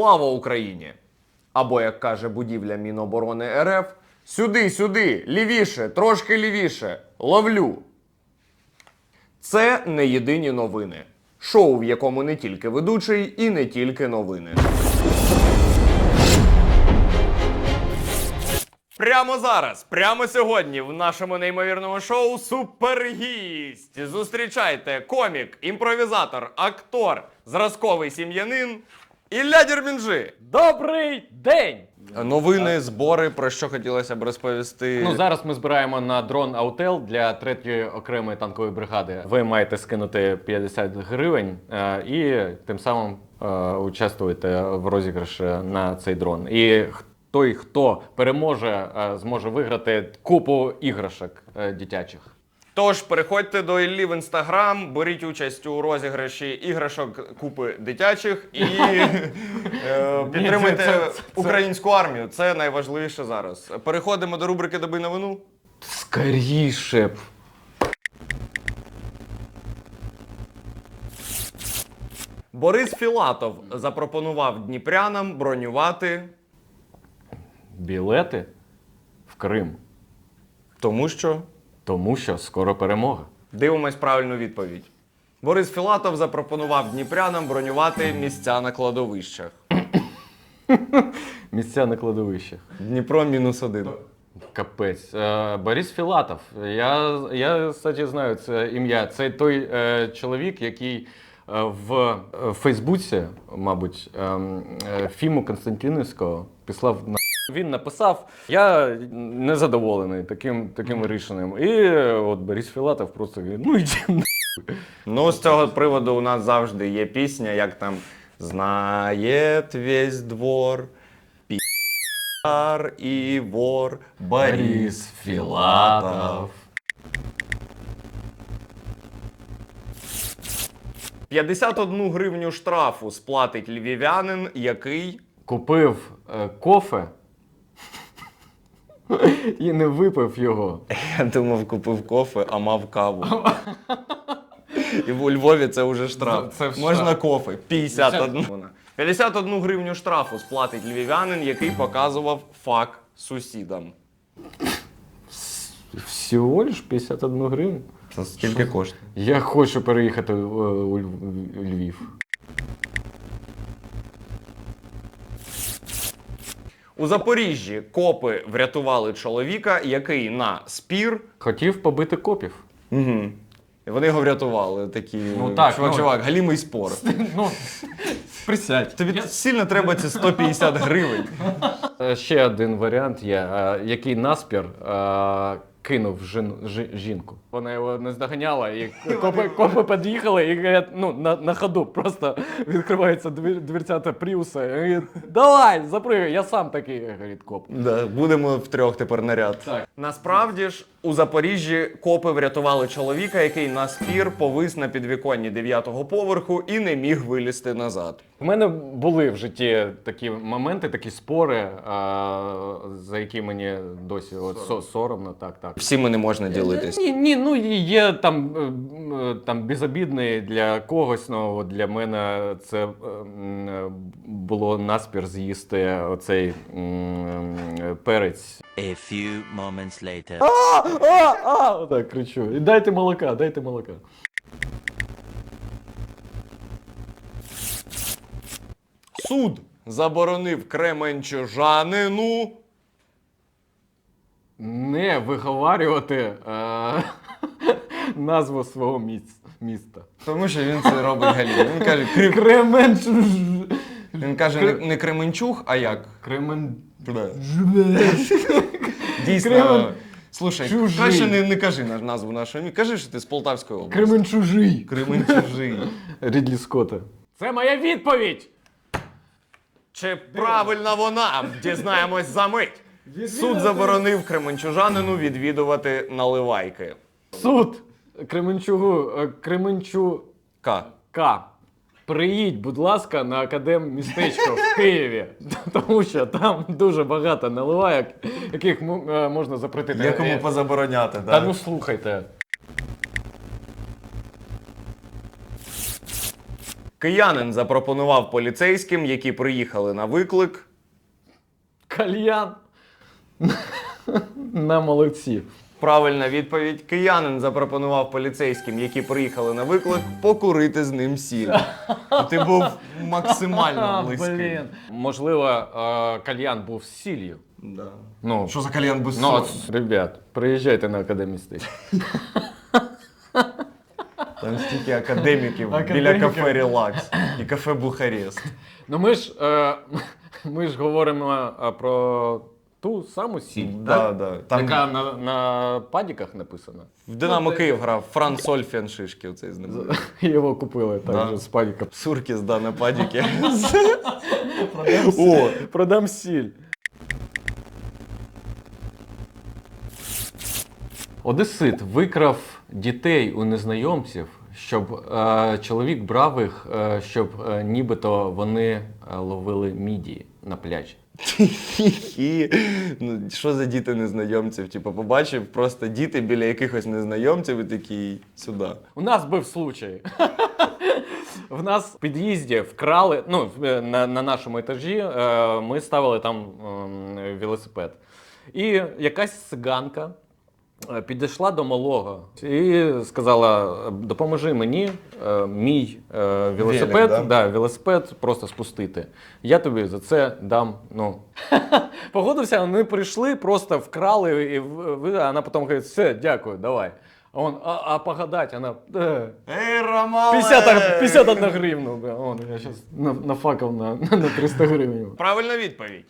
Слава Україні! Або, як каже будівля Міноборони РФ, сюди, сюди, лівіше, трошки лівіше, ловлю. Це не єдині новини. Шоу, в якому не тільки ведучий і не тільки новини. Прямо зараз, прямо сьогодні, в нашому неймовірному шоу Супергість. Зустрічайте комік, імпровізатор, актор, зразковий сім'янин Ілля Дірмінджи. Добрий день! Новини, збори, про що хотілося б розповісти. Ну зараз ми збираємо на дрон Аутел для третьої окремої танкової бригади. Ви маєте скинути 50 гривень е, і тим самим е, участвуєте в розіграші на цей дрон. І той, хто переможе, е, зможе виграти купу іграшок е, дитячих. Тож переходьте до Іллі в інстаграм, беріть участь у розіграші іграшок купи дитячих і е, підтримуйте українську армію. Це найважливіше зараз. Переходимо до рубрики Доби новину. Скоріше б. Борис Філатов запропонував дніпрянам бронювати, Білети в Крим. тому що Тому що скоро перемога. дивимось правильну відповідь. Борис Філатов запропонував дніпрянам бронювати місця на кладовищах. Місця на кладовищах. Дніпро мінус один. Капець. Е, Борис Філатов. Я, я кстати, знаю це ім'я. Це той е, чоловік, який е, в е, Фейсбуці, мабуть, ем, е, Фіму Константинівського післав на. Він написав: Я незадоволений таким, таким рішенням. І от Борис Філатов просто говорить, ну йди. Ну, з цього приводу у нас завжди є пісня, як там Знає весь двор, піар і вор Борис Філатов. 51 гривню штрафу сплатить львів'янин, який Купив е, кофе і не випив його. я думав, купив кофе, а мав каву. І у Львові це вже штраф. Це- Можна штраф. кофе. 51. 51 гривню штрафу сплатить львів'янин, який показував фак сусідам. Всього лиш 51 гривню. Це скільки коштує? Я хочу переїхати е, у Льв- у Львів. У Запоріжжі копи врятували чоловіка, який на спір. Хотів побити копів. Угу. Вони його врятували. Такі Ну так, чувак, ну- чувак, галімий спор. Ну, присядь. Тобі сильно треба ці 150 гривень. Е, Ще один варіант є, е, який наспір е, кинув жін, жі- жінку. Вона його не здоганяла, і копи, копи під'їхали і говорять, ну, на, на ходу просто відкривається двір, дверцята Пріуса. І говорить, давай, запригай, я сам такий, говорить коп. Да, будемо втрьох тепер наряд. Так. Насправді ж у Запоріжжі копи врятували чоловіка, який на спір повис на підвіконні 9-го поверху і не міг вилізти назад. У мене були в житті такі моменти, такі спори, а, за які мені досі от, со- соромно, так, так. Всіми не можна ділитись. Ні, ні, ну і є там, е, е, там безобідний для когось, ну от для мене це е, м, е, було наспір з'їсти оцей м, е, перець. A few moments later. А, а, а, отак кричу. І дайте молока, дайте молока. Суд заборонив кременчужанину Не виговарювати е, назву свого міс- міста. Тому що він це робить галімий. Він каже, «Крем- Кременчуж. він каже не, не Кременчуг, а як? Кремен. Дійсно. Кремен- Слушай, Чужий. краще не, не кажи на- назву нашого міста. Кажи, що ти з Полтавської області. Кременчужий. Кременчужий. Рідлі Скотта. Це моя відповідь! Чи правильна вона? Дізнаємось за мить. Суд заборонив кременчужанину відвідувати наливайки. Суд Кременчугу, е, Кременчука. К. Приїдь, будь ласка, на академ містечко в Києві, тому що там дуже багато наливайок, яких е, можна запретити. Якому Е, позабороняти, Та ну слухайте. Киянин запропонував поліцейським, які приїхали на виклик. Кальян. На молодці. Правильна відповідь. Киянин запропонував поліцейським, які приїхали на виклик, покурити з ним сіль. Ти був максимально близький. Можливо, е, кальян був з сіллю. Да. Ну, Що за кальян без ну солі? от, ребят, приїжджайте на академію стиль. Там стільки академіків, біля Академіків. кафе Релакс і кафе Бухарест. Ну ми ж, е, ми ж говоримо е, про ту саму сіль, Да, так? да. Там яка на, на падіках написана. в Динамо Київ грав Фран Сольфіан Шишків, цей знаменитий. Його купили так Да. же з падіка. Сурки з Дана Падіки. О, продам сіль. Одесит викрав дітей у незнайомців, щоб е, чоловік брав їх, е, щоб е, нібито вони е, ловили мідії на пляжі. Ну, що за діти незнайомців? Типу, побачив просто діти біля якихось незнайомців і такий сюди. У нас був случай. В нас в під'їзді вкрали, ну, на, на нашому етажі е, ми ставили там е, велосипед. І якась циганка е, підійшла до малого і сказала: допоможи мені е, мій е, велосипед, Велик, да? да, велосипед просто спустити. Я тобі за це дам. Ну. Погодився, вони прийшли, просто вкрали, і в- в- вона потім говорить, все, дякую, давай. А он, а, а погадать, вона. Е, Ей, Ромале! 50, 51 гривну. Он, я зараз нафакав на, на 300 гривень. Правильна відповідь.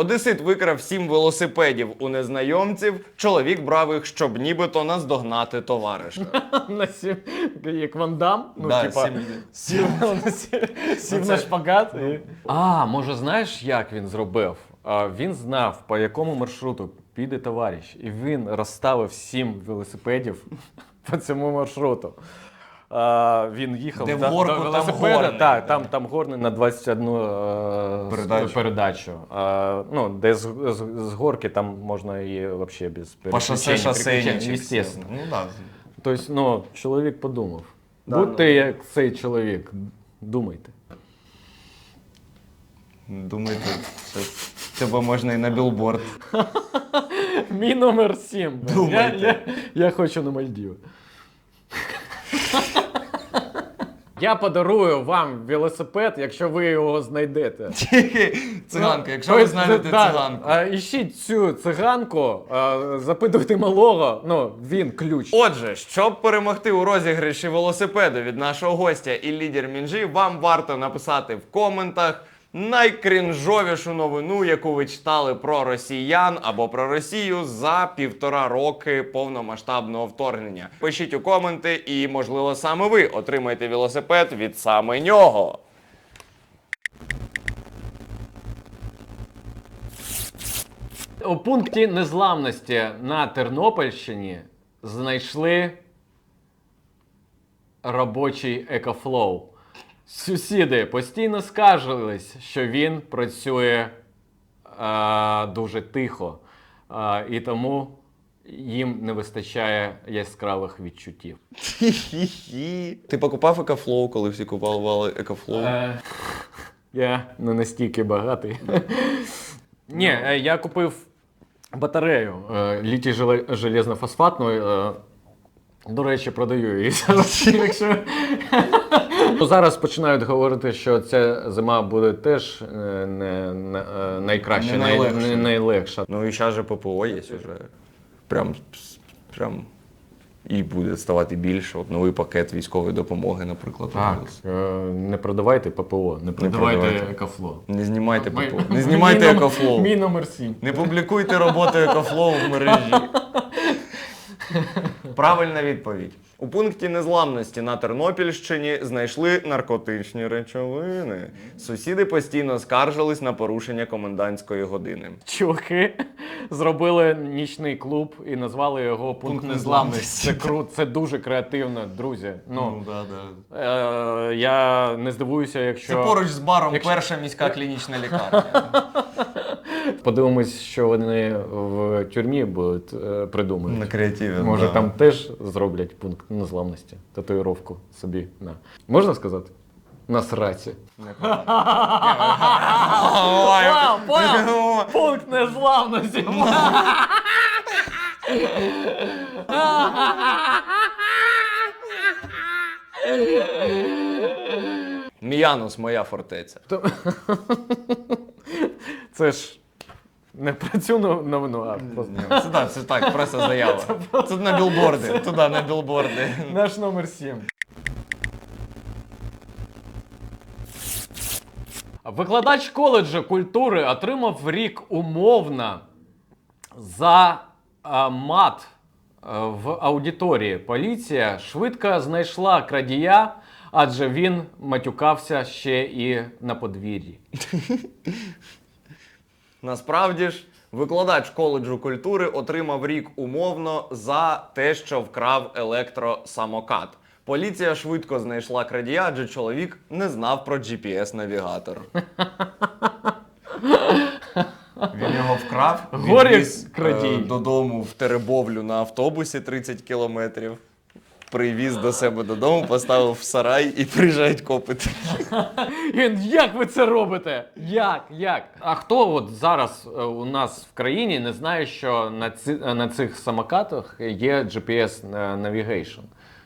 Одесит викрав сім велосипедів у незнайомців. Чоловік брав їх, щоб нібито наздогнати товариша. На сім, як вандам. Ну, Да, типа, сім- сів, сів, сів на шпагат. І... А, може, знаєш, як він зробив? А, він знав, по якому маршруту піде товариш, і він розставив сім велосипедів по цьому маршруту. А, він їхав Де в до- горку, до там велосипеда. горний, так, там, там горний на 21 е, Передачу. передачу. А, ну, де з, з, з горки там можна і взагалі без По шосе шосейничек. Ну да. Тобто, ну, чоловік подумав. Да, Будьте ну. як цей чоловік, думайте. Думаєте, що тебе можна і на білборд. Мій номер 7. Я, я, я хочу на Мальдіви. Я подарую вам велосипед, якщо ви його знайдете. Циганка, якщо ви знайдете циганку. Іщіть цю циганку, а, запитуйте малого, ну, він ключ. Отже, щоб перемогти у розіграші велосипеду від нашого гостя і лідер Мінжі, вам варто написати в коментах найкрінжовішу новину, яку ви читали про росіян або про Росію за півтора роки повномасштабного вторгнення. Пишіть у коменти, і можливо саме ви отримаєте велосипед від саме нього. У пункті незламності на Тернопільщині знайшли робочий екофлоу. Сусіди постійно скаржились, що він працює е, дуже тихо, е, і тому їм не вистачає яскравих відчуттів. Хі-хі-хі. Ти покупав екофлоу, коли всі купували екофлоу? Е, я не настільки багатий. Ні, е, я купив батарею е, літій желе- железно-фосфатну. е, До речі, продаю її зараз. Якщо... Ну, Зараз починають говорити, що ця зима буде теж е, не, не, е, найкраща, Не найлегша. не найлегша. Ну і зараз же ППО є вже. Прям, прям і буде ставати більше. От новий пакет військової допомоги, наприклад. Так, е, не продавайте ППО, не продавайте продавайте. екофло. Не знімайте ППО. Не знімайте екофлоу. Мій номер 7. Не публікуйте роботу екофлоу в мережі. Правильна відповідь. У пункті незламності на Тернопільщині знайшли наркотичні речовини. Сусіди постійно скаржились на порушення комендантської години. Чуваки зробили нічний клуб і назвали його пункт, Пункт незламності. Це круто, це дуже креативно, друзі. Ну, да, да. е, я не здивуюся, якщо Це поруч з баром Якщо- перша міська клінічна лікарня. подивимось, що вони в тюрмі будуть е, придумують. На креативі. Може, да. там теж зроблять пункт незламності, татуїровку собі на. Можна сказати? на сраці. Пункт незламності. Міянус, моя фортеця. Це ж не про цю новину, а просто Це так, це так, просто заява. Тут на білборди, туди на білборди. наш номер 7. Викладач коледжу культури отримав рік умовно за а, мат а, в аудиторії. Поліція швидко знайшла крадія, адже він матюкався ще і на подвір'ї. Насправді ж, викладач коледжу культури отримав рік умовно за те, що вкрав електросамокат. Поліція швидко знайшла крадія, адже чоловік не знав про GPS-навігатор. Він його вкрав, Горі відвіз, крадій. е, додому в Теребовлю на автобусі 30 кілометрів. Привіз до себе додому, поставив в сарай і приїжджають копи. Він, як ви це робите? Як? Як? А хто от зараз е, у нас в країні не знає, що на, ці, е, на цих самокатах є GPS Navigation?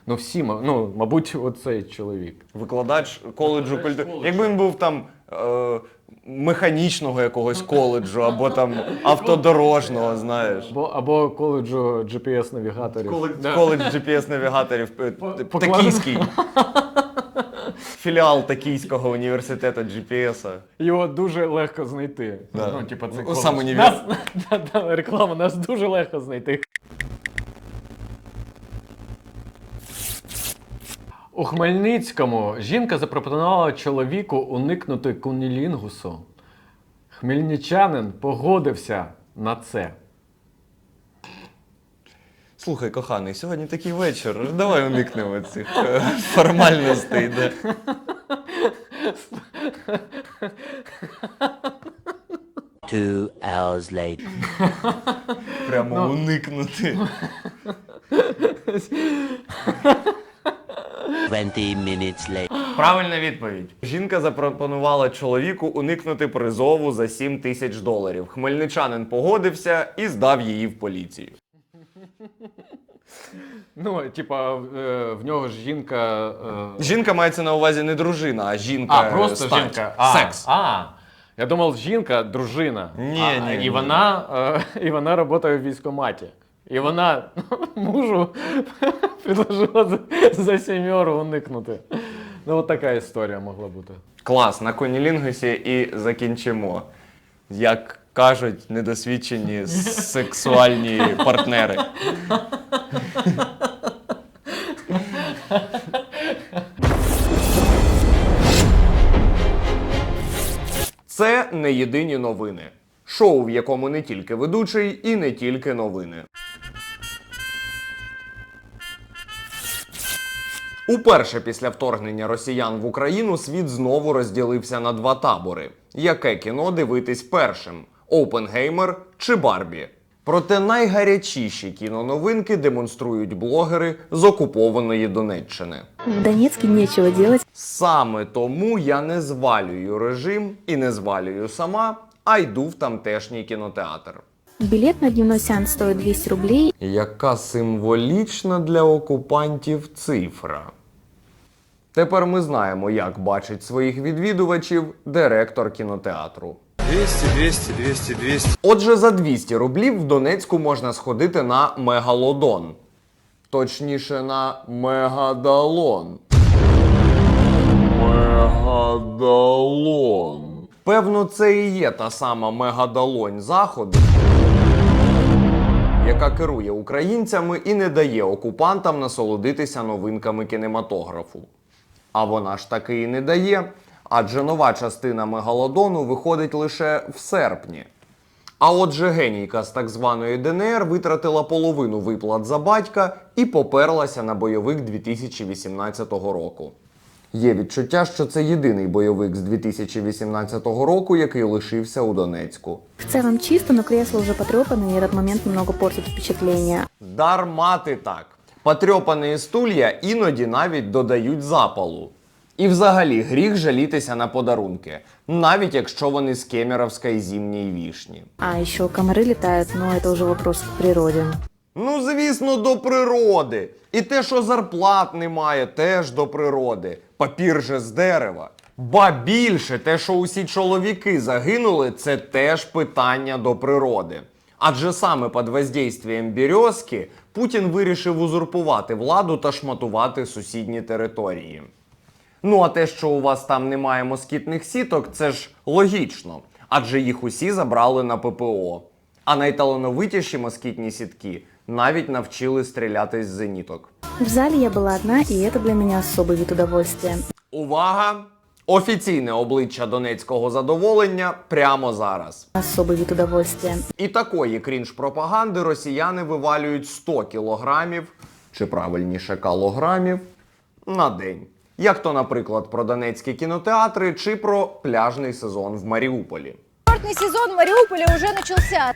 Ну всі, ма- ну, мабуть, оцей чоловік. Викладач коледжу культури. Якби він був там е, механічного якогось коледжу або там автодорожного, знаєш. Або, або коледжу GPS навігаторів. Да. Коледж GPS-навігаторів е, По- т- покладено. Токійський. Філіал Токійського університету GPS. Його дуже легко знайти. Да. Ну, типа, це У коледж. сам універ. Нас, да, да, реклама, нас дуже легко знайти. У Хмельницькому жінка запропонувала чоловіку уникнути кунілінгусу. Хмельничанин погодився на це. Слухай, коханий, сьогодні такий вечір. Давай уникнемо цих е, формальностей. Да. Two hours later. Прямо уникнути. Twenty minutes later. Правильна відповідь. Жінка запропонувала чоловіку уникнути призову за 7 тисяч доларів. Хмельничанин погодився і здав її в поліцію. Ну, типа, е, в нього ж жінка. е, Жінка мається на увазі не дружина, а жінка. А, просто стать. жінка. А, Секс. А. Я думав, жінка дружина. Ні, а, ні, і ні. вона е, і вона працює в військкоматі. І вона мужу предложила за, сімеру уникнути. Ну, от така історія могла бути. Клас, на конілінгусі і закінчимо. Як кажуть недосвідчені сексуальні партнери. Це не єдині новини. Шоу, в якому не тільки ведучий і не тільки новини. Уперше після вторгнення росіян в Україну світ знову розділився на два табори. Яке кіно дивитись першим: Опенгеймер чи Барбі? Проте найгарячіші кіноновинки демонструють блогери з окупованої Донеччини. В Донецке нечего делать. Саме тому я не звалюю режим і не звалюю сама, а йду в тамтешній кінотеатр. Билет на дневной сеанс стоит 200 рублей. Яка символічна для окупантів цифра. Тепер ми знаємо, як бачить своїх відвідувачів директор кінотеатру. 200, 200, 200, 200. Отже, за 200 рублів в Донецьку можна сходити на мегалодон. Точніше, на мегадалон. Мегадалон. Певно, це і є та сама мегадалонь заходу, яка керує українцями і не дає окупантам насолодитися новинками кінематографу. А вона ж таки і не дає, адже нова частина мегалодону виходить лише в серпні. А отже, генійка з так званої ДНР витратила половину виплат за батька і поперлася на бойовик 2018 року. Є відчуття, що це єдиний бойовик з 2018 року, який лишився у Донецьку. В целом чисто, но кресло уже потрепано, и этот момент немного портит впечатление. Дарма ти так. Потрьопані стулья іноді навіть додають запалу. І взагалі гріх жалітися на подарунки, навіть якщо вони з кемеровської зімньої вішні. А еще комары летают, но это уже вопрос к природе. Ну, звісно, до природи. І те, що зарплат немає, теж до природи. Папір же з дерева. Ба більше, те, що усі чоловіки загинули, це теж питання до природи. Адже саме під воздействием березки Путін вирішив узурпувати владу та шматувати сусідні території. Ну а те, що у вас там немає москітних сіток, це ж логічно, адже їх усі забрали на ППО. А найталановитіші москітні сітки навіть навчили стріляти з зеніток. В зале я была одна, и это для меня особый вид удовольствия. Увага! Офіційне обличчя донецького задоволення прямо зараз. Особый вид удовольствия. І такої крінж-пропаганди росіяни вивалюють 100 кілограмів, чи правильніше калограмів, на день. Як то, наприклад, про донецькі кінотеатри чи про пляжний сезон в Маріуполі. Курортный сезон в Мариуполе уже начался.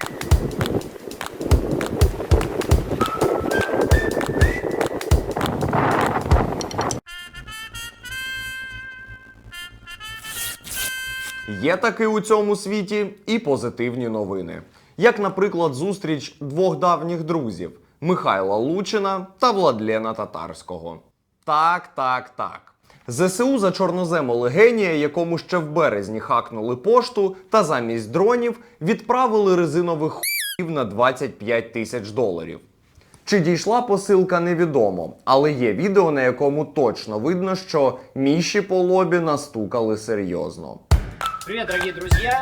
Є таки у цьому світі і позитивні новини. Як, наприклад, зустріч двох давніх друзів Михайла Лучина та Владлена Татарського. Так, так, так. ЗСУ за чорнозему генія, якому ще в березні хакнули пошту, та замість дронів відправили резинових хуїв на 25 тисяч доларів. Чи дійшла посилка, невідомо, але є відео, на якому точно видно, що міші по лобі настукали серйозно. Привет, дорогие друзья!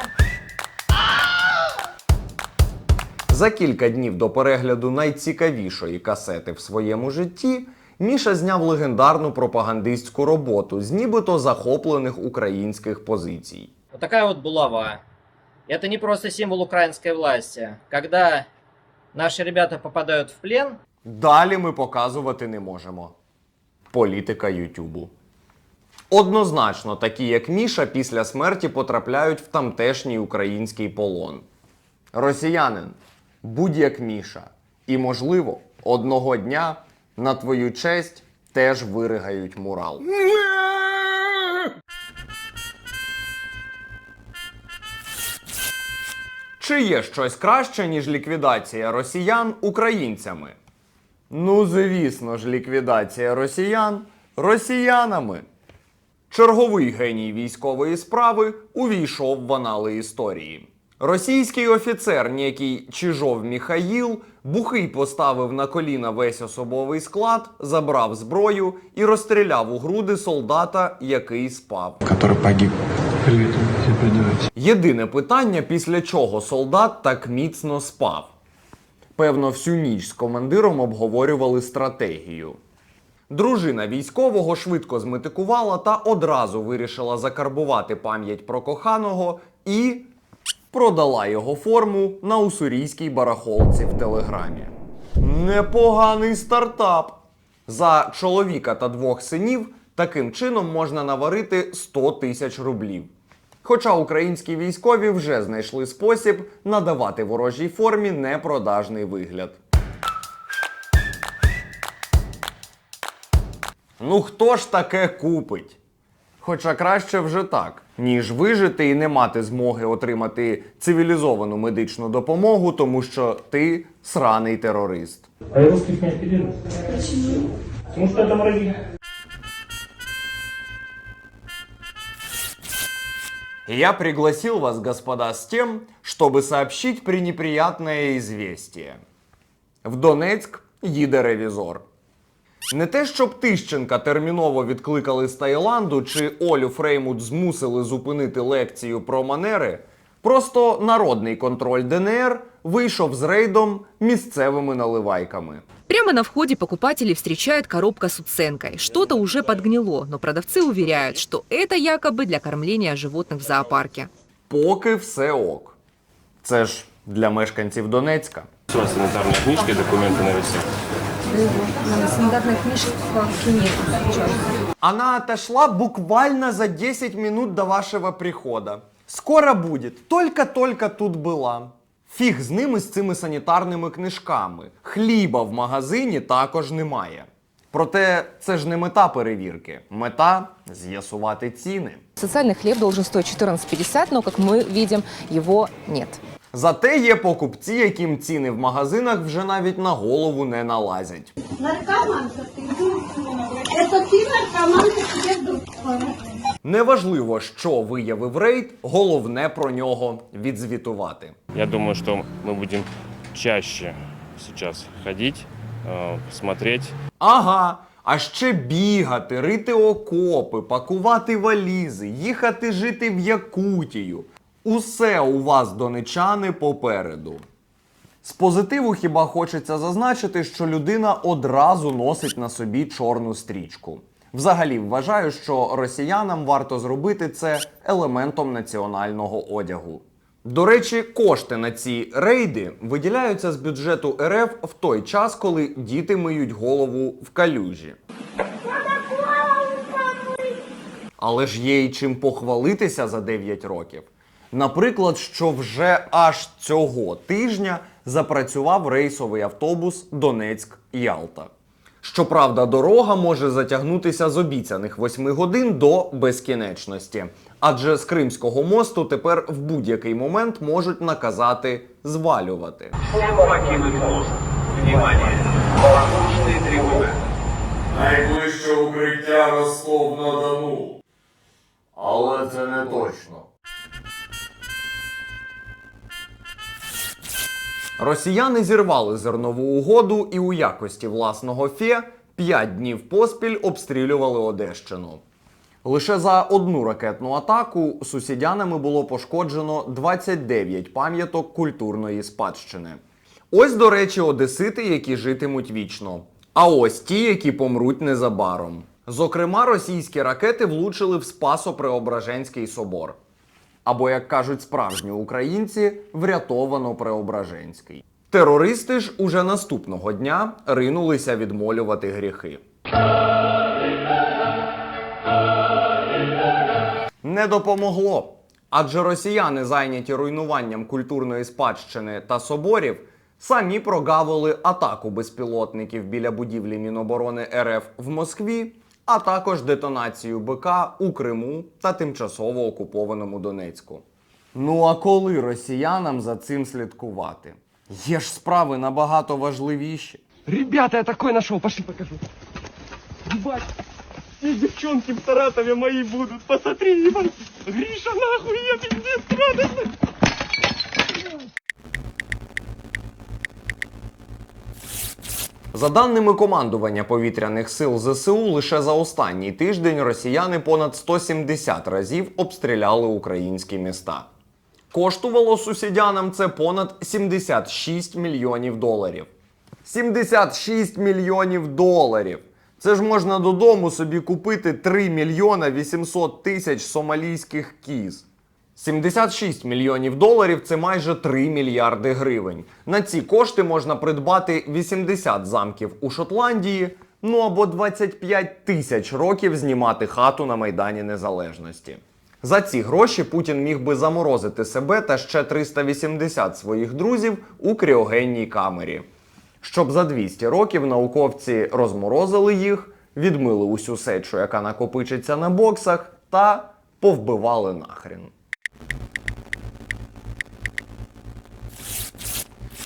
За кілька днів до перегляду найцікавішої касети в своєму житті Міша зняв легендарну пропагандистську роботу з нібито захоплених українських позицій. Вот такая вот булава. Это не просто символ украинской власти. Когда наши ребята попадают в плен, Далі ми показувати не можемо. Політика Ютубу. Однозначно, такі як Міша після смерті потрапляють в тамтешній український полон. Росіянин, будь як Міша. І, можливо, одного дня на твою честь теж виригають мурал. Чи є щось краще, ніж ліквідація росіян українцями? Ну, звісно ж, ліквідація росіян росіянами. Черговий геній військової справи увійшов в анали історії. Російський офіцер, ніякий Чижов Міхаїл, бухий поставив на коліна весь особовий склад, забрав зброю і розстріляв у груди солдата, який спав. который погиб. Передавайте. Єдине питання, після чого солдат так міцно спав. Певно, всю ніч з командиром обговорювали стратегію. Дружина військового швидко зметикувала та одразу вирішила закарбувати пам'ять про коханого і продала його форму на уссурійській барахолці в телеграмі. Непоганий стартап. За чоловіка та двох синів таким чином можна наварити 100 тисяч рублів. Хоча українські військові вже знайшли спосіб надавати ворожій формі непродажний вигляд. Ну хто ж таке купить? Хоча краще вже так, ніж вижити і не мати змоги отримати цивілізовану медичну допомогу, тому що ти сраний терорист. А я русских не оперирую. Почему? Потому что это враги. Я пригласил вас, господа, с тем, чтобы сообщить пренеприятное известие. В Донецьк їде ревізор. Не те, щоб Тищенка терміново відкликали з Таїланду чи Олю Фреймут змусили зупинити лекцію про манери. Просто народний контроль ДНР вийшов з рейдом місцевими наливайками. Прямо на входе покупателей встречает коробка с уценкой. Что-то уже подгнило, но продавцы уверяют, что это якобы для кормления животных в зоопарке. Поки все ок. Це ж для мешканців Донецька. Санитарные книжки, документы на весе. Она отошла буквально за 10 минут до вашего прихода. Скоро будет. Только-только тут була. Фіг з ними з цими санітарними книжками. Хліба в магазині також немає. Проте це ж не мета перевірки. Мета з'ясувати ціни. Социальный хлеб должен стоить 14,50, но, как мы видим, его нет. Зате є покупці, яким ціни в магазинах вже навіть на голову не налазять. Неважливо, що виявив рейд, головне про нього відзвітувати. Я думаю, что мы будем чаще сейчас ходить, э, смотреть. Ага, а ще бігати, рити окопи, пакувати валізи, їхати жити в Якутію. Усе у вас, донечани, попереду. З позитиву хіба хочеться зазначити, що людина одразу носить на собі чорну стрічку. Взагалі вважаю, що росіянам варто зробити це елементом національного одягу. До речі, кошти на ці рейди виділяються з бюджету РФ в той час, коли діти миють голову в калюжі. Але ж є й чим похвалитися за 9 років. Наприклад, що вже аж цього тижня запрацював рейсовий автобус Донецьк-Ялта. Щоправда, дорога може затягнутися з обіцяних 8 годин до безкінечності. Адже з Кримського мосту тепер в будь-який момент можуть наказати звалювати. Найближче укриття Ростов на Росіяни зірвали зернову угоду і у якості власного фе 5 днів поспіль обстрілювали Одещину. Лише за одну ракетну атаку сусідянами було пошкоджено 29 пам'яток культурної спадщини. Ось, до речі, одесити, які житимуть вічно. А ось ті, які помруть незабаром. Зокрема, російські ракети влучили в Спасо-Преображенський собор. Або, як кажуть справжні українці, врятовано Преображенський. Терористи ж уже наступного дня ринулися відмолювати гріхи. Не допомогло. Адже росіяни, зайняті руйнуванням культурної спадщини та соборів, самі прогавили атаку безпілотників біля будівлі Міноборони РФ в Москві, а також детонацію БК у Криму та тимчасово окупованому Донецьку. Ну а коли росіянам за цим слідкувати? Є ж справи набагато важливіші. Ребята, я такой нашел, пошли покажу. Ебать, все девчонки в Саратове мои будут. Посмотри, ебать. Гриша, нахуй, я пиздец радостный. За даними командування повітряних сил ЗСУ, лише за останній тиждень росіяни понад 170 разів обстріляли українські міста. Коштувало сусідянам це понад 76 мільйонів доларів. 76 мільйонів доларів! Це ж можна додому собі купити 3 мільйона 800 тисяч сомалійських кіз. 76 мільйонів доларів це майже 3 мільярди гривень. На ці кошти можна придбати 80 замків у Шотландії, ну або 25 тисяч років знімати хату на Майдані Незалежності. За ці гроші Путін міг би заморозити себе та ще 380 своїх друзів у кріогенній камері. Щоб за 200 років науковці розморозили їх, відмили усю сечу, яка накопичиться на боксах, та повбивали нахрін.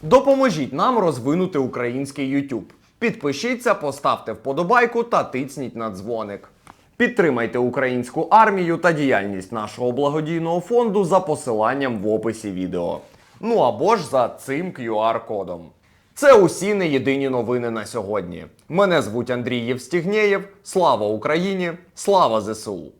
Допоможіть нам розвинути український YouTube. Підпишіться, поставте вподобайку та тицніть на дзвоник. Підтримайте українську армію та діяльність нашого благодійного фонду за посиланням в описі відео. Ну або ж за цим QR-кодом. Це усі не єдині новини на сьогодні. Мене звуть Андрій Євстігнєєв. Слава Україні! Слава ЗСУ!